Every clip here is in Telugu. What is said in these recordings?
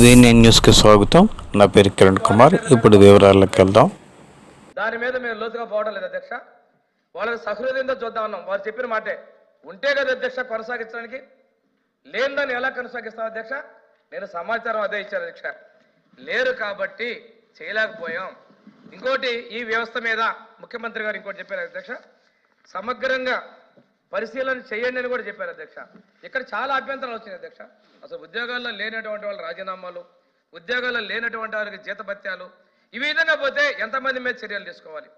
వీఎన్ఎన్ న్యూస్కి స్వాగతం. నా పేరు కిరణ్ కుమార్. ఇప్పుడు వివరాల్లోకి వెళ్దాం. దాని మీద మేము లోతుగా పోవడం లేదు అధ్యక్ష. వాళ్ళని సహృదయంతో చూద్దాం అన్నాం. వారు చెప్పిన మాటే. ఉంటే కదా అధ్యక్ష కొనసాగించడానికి. లేని దాన్ని ఎలా కొనసాగిస్తాం అధ్యక్ష? నేను సమాచారం అదే ఇచ్చాను అధ్యక్ష. లేరు కాబట్టి చేయలేకపోయాం. ఇంకోటి ఈ వ్యవస్థ మీద ముఖ్యమంత్రి గారు ఇంకోటి చెప్పారు అధ్యక్ష. సమగ్రంగా పరిశీలన చేయండి అని కూడా చెప్పారు అధ్యక్ష. ఇక్కడ చాలా అభ్యంతరాలు వచ్చినాయి అధ్యక్ష. అసలు ఉద్యోగాల్లో లేనటువంటి వాళ్ళ రాజీనామాలు ఉద్యోగాల్లో లేనటువంటి వారికి జీతభత్యాలు ఈ విధంగా పోతే ఎంతమంది మీద చర్యలు తీసుకోవాలి?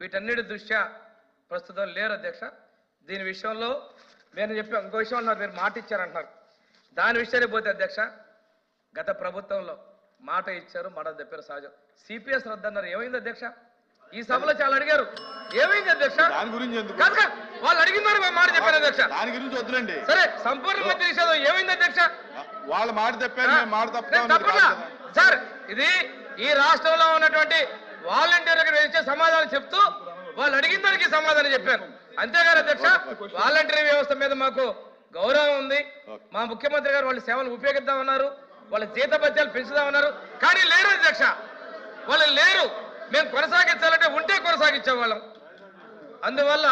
వీటన్నిటి దృష్ట్యా ప్రస్తుతం లేరు అధ్యక్ష. దీని విషయంలో నేను చెప్పి ఇంకో విషయం అన్నారు మీరు మాట ఇచ్చారంటున్నారు. దాని విషయానికి పోతే అధ్యక్ష గత ప్రభుత్వంలో మాట ఇచ్చారు మాట చెప్పారు సహజం. సిపిఎస్ రద్దు అన్నారు ఏమైంది అధ్యక్ష? ఈ సభలో చాలా అడిగారు. ఏమైంది అధ్యక్ష? దాని గురించి ఎందుకు? కాదు కాదు, వాళ్ళు అడిగినారు మాట చెప్పారు అధ్యక్ష. దాని గురించి వద్దులండి. సరే సంపూర్ణ మధ్య నిషేధం. ఏమైంది అధ్యక్ష? వాళ్ళ మాట తప్పారు మాట సార్ ఇది ఈ రాష్ట్రంలో ఉన్నటువంటి వాలంటీర్లకు ఇచ్చే సమాధానం చెప్తూ వాళ్ళు అడిగిన దానికి సమాధానం చెప్పాను అంతేగాని అధ్యక్ష వాలంటీర్ వ్యవస్థ మీద మాకు గౌరవం ఉంది. మా ముఖ్యమంత్రి గారు వాళ్ళ సేవలు ఉపయోగిద్దామన్నారు. వాళ్ళ జీత భత్యాలు పెంచుదామన్నారు కానీ లేరు అధ్యక్ష. వాళ్ళు లేరు. మేము కొనసాగించాలంటే ఉంటే కొనసాగించే వాళ్ళం అందువల్ల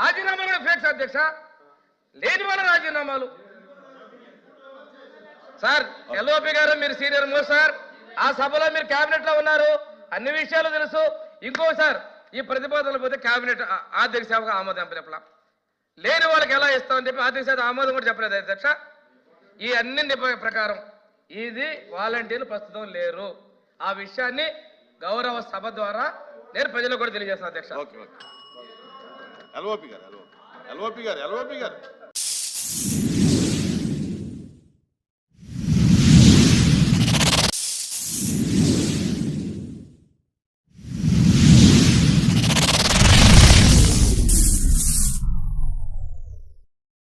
రాజీనామాలు కూడా ఫేక్స్ అధ్యక్ష. లేని వాళ్ళ రాజీనామాలు. సార్ ఎల్ఓపి గారు మీరు సీనియర్ మోస్ట్ సార్. ఆ సభలో మీరు కేబినెట్లో ఉన్నారు. అన్ని విషయాలు తెలుసు. ఇంకో సార్ ఈ ప్రతిపాదనలు పోతే కేబినెట్ ఆర్థిక సేవకు ఆమోదం చెప్పలా లేని వాళ్ళకి ఎలా ఇస్తామని చెప్పి ఆర్థిక సేవ ఆమోదం కూడా చెప్పలేదు అధ్యక్ష. ఈ అన్ని ప్రకారం ఇది వాలంటీర్లు ప్రస్తుతం లేరు. ఆ విషయాన్ని గౌరవ సభ ద్వారా నేను ప్రజలకు కూడా తెలియజేస్తాను అధ్యక్ష. ఎల్ఓపి గారు ఎల్ఓపి గారు ఎల్ఓపి గారు.